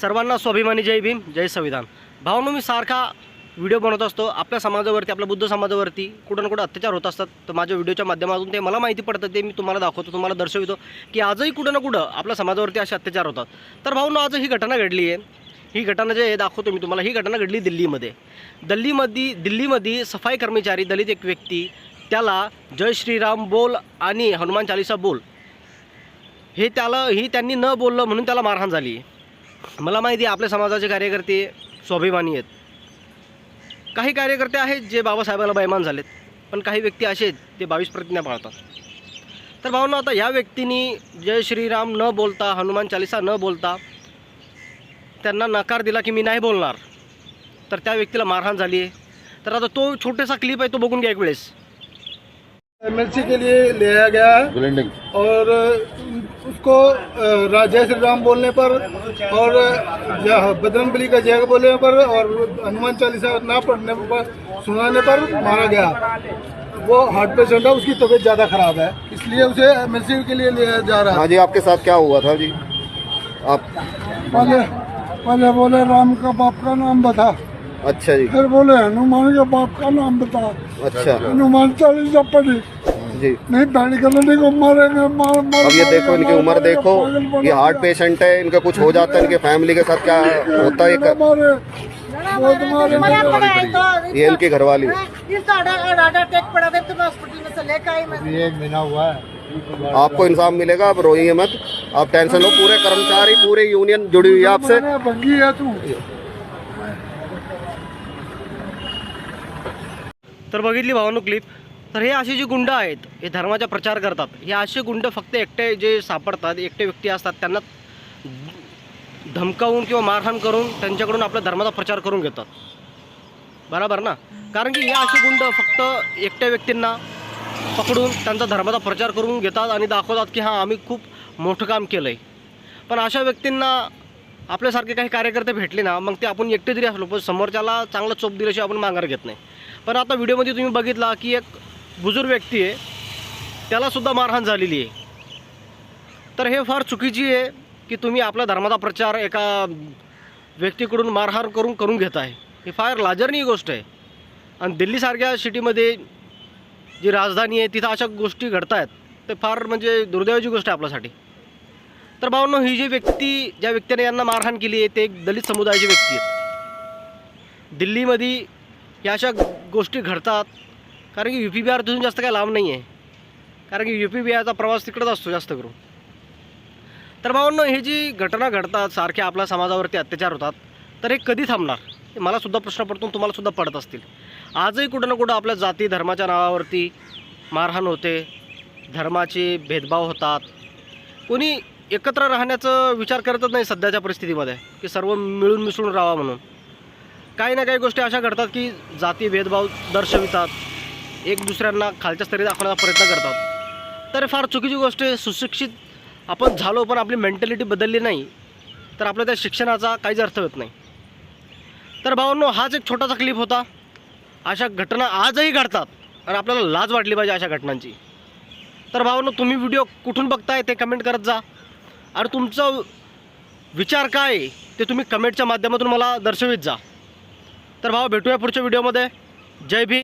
सर्वांना स्वाभिमानी जय भीम जय संविधान. भावनो मी सारखा व्हिडिओ बनवत असतो. आपल्या समाजावरती आपल्या बुद्ध समाजावरती कुठं ना कुठं अत्याचार होत असतात. तर माझ्या व्हिडिओच्या माध्यमातून ते मला माहिती पडतं ते मी तुम्हाला दाखवतो तुम्हाला दर्शवितो की आजही कुठं ना कुठं आपल्या समाजावरती असे अत्याचार होतात. तर भावनो आज ही घटना घडली आहे. ही घटना जे दाखवतो मी तुम्हाला. ही घटना घडली दिल्लीमध्ये. दिल्लीमध्ये दिल्लीमध्ये सफाई कर्मचारी दलित एक व्यक्ती त्याला जय श्रीराम बोल आणि हनुमान चालिसा बोल. हे त्याला ही त्यांनी न बोललं म्हणून त्याला मारहाण झाली. मला माहिती आहे आपल्या समाजाचे कार्यकर्ते स्वाभिमानी आहेत. काही कार्यकर्ते आहेत जे बाबासाहेबांना बैमान झालेत पण काही व्यक्ती असे आहेत ते बावीस प्रतिज्ञा पाळतात तर भावना आता या व्यक्तींनी जय श्रीराम न बोलता हनुमान चालिसा न बोलता त्यांना नकार दिला की मी नाही बोलणार. तर त्या व्यक्तीला मारहाण झाली आहे. तर आता तो छोटासा क्लिप आहे तो बघून घ्या एक वेळेस. एमएलसी के लिए लिया गया है। बुलेंडिंग और उसको अ, रा- जय श्री राम बोलने पर और बजरंग बली का जय बोलने पर और हनुमान चालीसा ना पढ़ने पर सुनाने पर मारा गया। वो हार्ट पेशेंट है उसकी तबीयत ज़्यादा खराब है। इसलिए उसे एमएलसी के लिए लिया जा रहा हाँ। है जी आपके साथ क्या हुआ था जी? आप पहले पहले बोले राम का बाप का नाम बता। अच्छा जी। फिर बोले हनुमान के बाप का नाम बता अच्छा। हनुमान चालीसा पढ़ी। जी। नहीं बैठ करने को मारेंगे मार मार अब ये देखो इनकी उम्र देखो ये हार्ट पेशेंट है इनका कुछ हो जाता है इनके फैमिली के साथ क्या होता है ये इनकी घरवाली। अटैक तो मैं हॉस्पिटल में से लेकर आई मैं एक महीना हुआ है। आपको इंसाफ मिलेगा आप रोइए मत। आप टेंशन लो पूरे कर्मचारी पूरे यूनियन जुड़ी हुई है आपसे। तर बघितली भावानो क्लिप तर हे असे जे गुंड आहेत हे धर्माचा प्रचार करतात. हे असे गुंड फक्त एकटे जे सापडतात एकटे व्यक्ती असतात त्यांना धमकावून किंवा मारहाण करून त्यांच्याकडून आपल्या धर्माचा प्रचार करून घेतात. बरोबर ना? कारण की हे असे गुंड फक्त एकट्या व्यक्तींना पकडून त्यांचा धर्माचा प्रचार करून घेतात आणि दाखवतात की हां आम्ही खूप मोठं काम केलं आहे पण अशा व्यक्तींना आपल्यासारखे काही कार्यकर्ते भेटले ना मग ते आपण एकटे जरी असलो पण समोरच्याला चांगला चोप दिल्याशिवाय आपण माघार घेत नाही. पण आता व्हिडिओमध्ये तुम्ही बघितला की एक बुजुर्ग व्यक्ती आहे त्यालासुद्धा मारहाण झालेली आहे. तर हे फार चुकीची आहे की तुम्ही आपल्या धर्माचा प्रचार एका व्यक्तीकडून मारहाण करून करून घेत आहे. ही फार लाजरणीय गोष्ट आहे. आणि दिल्लीसारख्या सिटीमध्ये जी राजधानी आहे तिथं अशा गोष्टी घडत आहेत ते फार म्हणजे दुर्दैवाची गोष्ट आहे आपल्यासाठी. तर भावनो ही जी व्यक्ती ज्या व्यक्तीने यांना मारहाण केली आहे ते एक दलित समुदायाची व्यक्ती आहेत. दिल्लीमध्ये या अशा गोष्टी घडतात. कारण की यू पी बिहारपासून जास्त काही लांब नाही आहे कारण की यू पी बिहारचा प्रवास तिकडंच असतो जास्त करून. तर भावांनो हे जी घटना घडतात सारखे आपल्या समाजावरती अत्याचार होतात तर हे कधी थांबणार? मलासुद्धा प्रश्न पडतो तुम्हालासुद्धा पडत असतील. आजही कुठं ना कुठं आपल्या जाती धर्माच्या नावावरती मारहाण होते. धर्माचे भेदभाव होतात. कोणी एकत्र राहण्याचं विचार करतच नाही सध्याच्या परिस्थितीमध्ये. की सर्व मिळून मिसळून राहावा म्हणून. काही ना काही गोष्टी अशा घडतात की जाती भेदभाव दर्शवितात. एक दुसऱ्यांना खालच्या स्तरी दाखवण्याचा प्रयत्न करतात. तर फार चुकीची गोष्ट आहे. सुशिक्षित आपण झालो पण आपली मेंटॅलिटी बदलली नाही तर आपल्या त्या शिक्षणाचा काहीच अर्थ होत नाही. तर भावांनो हाच एक छोटासा क्लिप होता. अशा घटना आजही घडतात आणि आपल्याला लाज वाटली पाहिजे अशा घटनांची. तर भावांनो तुम्ही व्हिडिओ कुठून बघताय ते कमेंट करत जा. आणि तुमचा विचार काय आहे ते तुम्ही कमेंटच्या माध्यमातून मला दर्शवित जा. तर भाऊ भेटूया पुढच्या व्हिडिओमध्ये जय भी